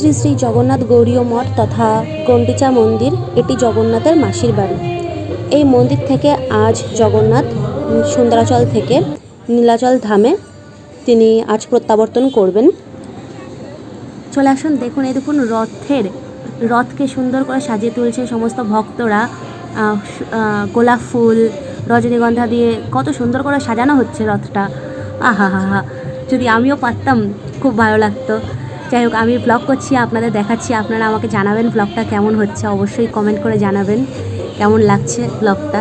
শ্রী শ্রী জগন্নাথ গৌরীয় মঠ তথা গন্ডিচা মন্দির, এটি জগন্নাথের মাসির বাড়ি। এই মন্দির থেকে আজ জগন্নাথ সুন্দরাচল থেকে নীলাচল ধামে তিনি আজ প্রত্যাবর্তন করবেন। চলে আসুন, দেখুন এই দেখুন রথের, রথকে সুন্দর করে সাজিয়ে তুলছে সমস্ত ভক্তরা। গোলাপ ফুল, রজনীগন্ধা দিয়ে কত সুন্দর করে সাজানো হচ্ছে রথটা। আহা হা হা, যদি আমিও পারতাম, খুব ভালো লাগতো। যাই হোক, আমি ব্লগ করছি, আপনাদের দেখাচ্ছি, আপনারা আমাকে জানাবেন ব্লগটা কেমন হচ্ছে, অবশ্যই কমেন্ট করে জানাবেন কেমন লাগছে ব্লগটা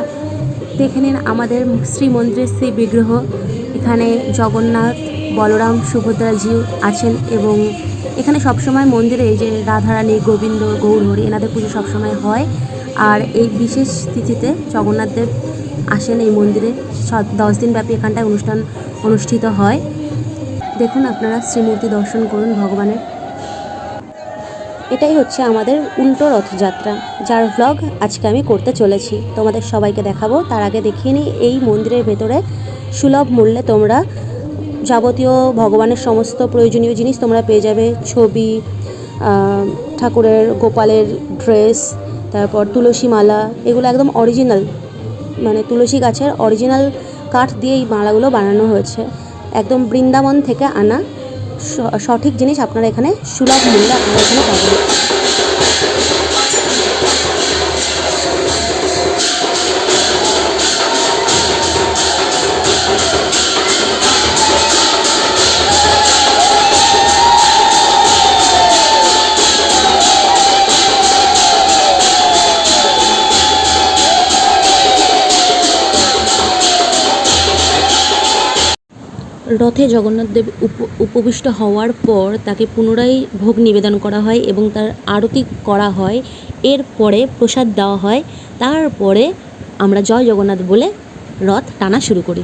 দেখে নিন আমাদের শ্রী মন্দিরের শ্রী বিগ্রহ, এখানে জগন্নাথ, বলরাম, সুভদ্রাজি আছেন এবং এখানে সবসময় মন্দিরে যে রাধারানী, গোবিন্দ, গৌরহরি, এনাদের পুজো সবসময় হয়। আর এই বিশেষ তিথিতে জগন্নাথদেব আসেন এই মন্দিরে দশ দিনব্যাপী এখানটায় অনুষ্ঠান, অনুষ্ঠিত হয়। দেখুন আপনারা শ্রীমূর্তি দর্শন করুন ভগবানের। এটাই হচ্ছে আমাদের উল্টো রথযাত্রা, যার ভ্লগ আজকে আমি করতে চলেছি। তোমাদের সবাইকে দেখাবো, তার আগে দেখিয়ে নিই, এই মন্দিরের ভেতরে সুলভ মূল্যে তোমরা যাবতীয় ভগবানের সমস্ত প্রয়োজনীয় জিনিস তোমরা পেয়ে যাবে। ছবি ঠাকুরের গোপালের ড্রেস তারপর তুলসী মালা এগুলো একদম অরিজিনাল মানে তুলসী গাছের অরিজিনাল কাঠ দিয়ে এই মালাগুলো বানানো হয়েছে। একদম বৃন্দাবন থেকে আনা সঠিক জিনিস আপনারা এখানে সুলভ মূল্যে আপনারা এখানে পাবেন। রথে জগন্নাথদেব উপ, উপবিষ্ট হওয়ার পর তাকে পুনরায় ভোগ নিবেদন করা হয় এবং তার আরতি করা হয়। এরপরে প্রসাদ দেওয়া হয়। তারপরে আমরা জয় জগন্নাথ বলে রথ টানা শুরু করি।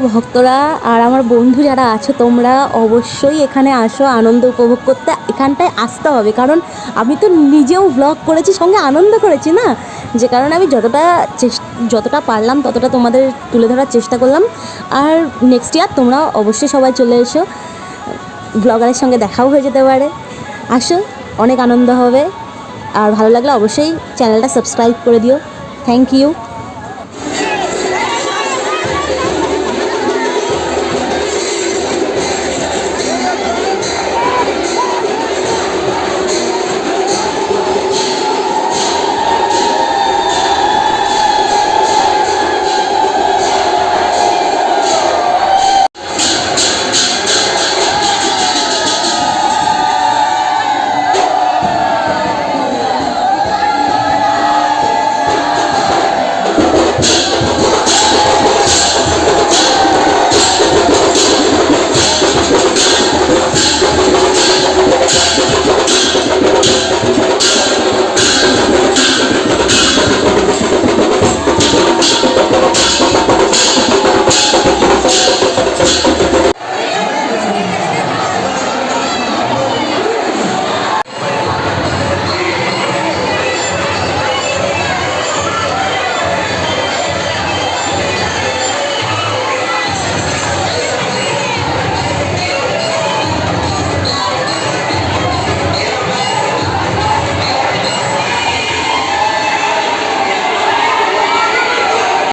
ভক্তরা আর আমার বন্ধু যারা আছো, তোমরা অবশ্যই এখানে আসো, আনন্দ উপভোগ করতে। এখানটায় আসতে হবে, কারণ আমি তো নিজেও ব্লগ করেছি, সঙ্গে আনন্দ করেছি না? যে কারণে আমি যতটা চেস- যতটা পারলাম, ততটা তোমাদের তুলে ধরার চেষ্টা করলাম। আর নেক্সট ইয়ার তোমরা অবশ্যই সবাই চলে এসো। ব্লগারের সঙ্গে দেখাও হয়ে যেতে পারে। আসো, অনেক আনন্দ হবে। আর ভালো লাগলে অবশ্যই চ্যানেলটা সাবস্ক্রাইব করে দিও। Thank you